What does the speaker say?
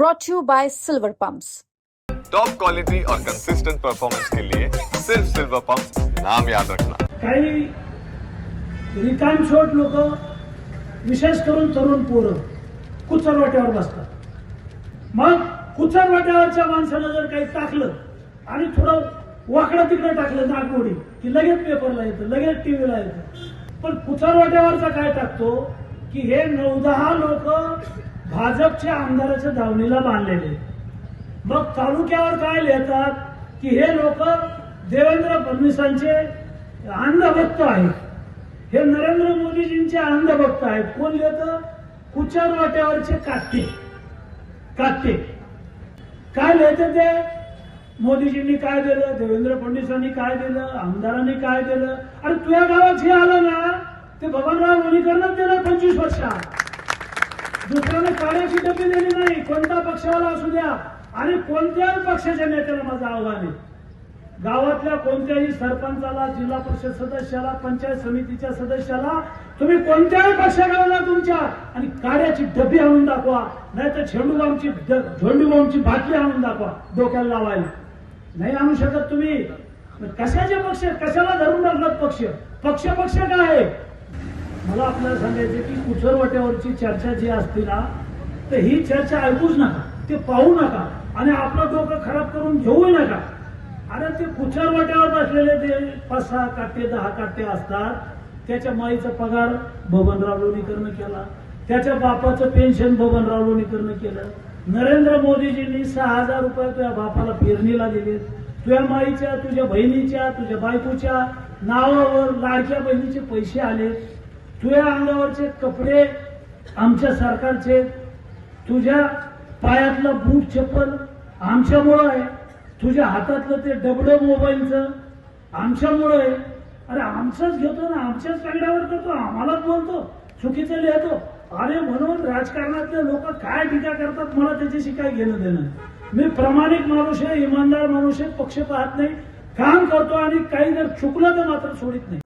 brought to you by Silver Pumps. Top quality और consistent performance के लिए सिर्फ सिल्वर पंप नाम याद रखना। काही रिकामशोट लोक विशेष करून तरुण पोरं कुचरवाट्यावर बसतात. मग कुचरवाट्यावरच्या माणसानं जर काही टाकलं आणि थोडं वाकडं तिकडं टाकलं नागमोडी की लगेच पेपरला येतं लगेच टीव्हीला येतं. पण कुचरवाट्यावरचा काय टाकतो की हे नऊ दहा लोक भाजपच्या आमदाराच्या धावणीला बांधलेले. मग तालुक्यावर काय लिहितात की हे लोक देवेंद्र फडणवीसांचे अंधभक्त आहेत. हे नरेंद्र मोदीजींचे अंधभक्त आहेत. कोण लिहितं? कुचार वाट्यावरचे काटे काटे काय लिहितं ते? मोदीजींनी काय दिलं? देवेंद्र फडणवीसांनी काय दिलं? आमदारांनी काय दिलं? आणि तुझ्या गावात जे आलं ना ते बबनराव लोणीकरनंच दिलं पंचवीस वर्षात. दुसऱ्याने काळ्याची डबी दिली नाही. कोणता पक्षावाला असू द्या. आणि कोणत्याही पक्षाच्या नेत्याला माझं आव्हान आहे. गावातल्या कोणत्याही सरपंचाला जिल्हा परिषद सदस्याला पंचायत समितीच्या सदस्याला तुम्ही कोणत्याही पक्षाकडे तुमच्या आणि काड्याची डबी आणून दाखवा. नाही तर झेंडूबामची झेंडूबामची बाटली आणून दाखवा. डोक्याला लावायला. नाही आणू शकत तुम्ही. कशाचे पक्ष? कशाला धरून राहतात पक्ष? पक्ष पक्ष काय? आहे मला आपल्याला सांगायचं की कुठरवट्यावरची चर्चा जी असते ना तर ही चर्चा ऐकूच नका ते पाहू नका आणि आपलं डोकं खराब करून घेऊ नका. अरे ते कुठरवट्यावर बसलेले ते पाच सहा काटे दहा काटे असतात त्याच्या माईचा पगार बबनराव लोणीकरनं केला त्याच्या बापाचं पेन्शन बबनराव लोणीकरनं केलं नरेंद्र मोदीजींनी सहा हजार रुपये तुझ्या बापाला पेरणीला दिले तुझ्या माईच्या तुझ्या बहिणीच्या तुझ्या बायकोच्या नावावर लाडक्या बहिणीचे पैसे आले तुझ्या अंगावरचे कपडे आमच्या सरकारचे तुझ्या पायातलं बूट चप्पल आमच्यामुळं आहे तुझ्या हातातलं ते डबडं मोबाईलचं आमच्यामुळं आहे. अरे आमचंच घेतो ना आमच्याच पगड्यावर करतो आम्हालाच बोलतो चुकीचं लिहितो. अरे म्हणून राजकारणातले लोक काय टीका करतात मला त्याच्याशी काय घेणं देणं? मी प्रामाणिक माणूस आहे इमानदार माणूस आहे पक्ष पाहत नाही काम करतो आणि काही जर चुकलं तर मात्र सोडित नाही.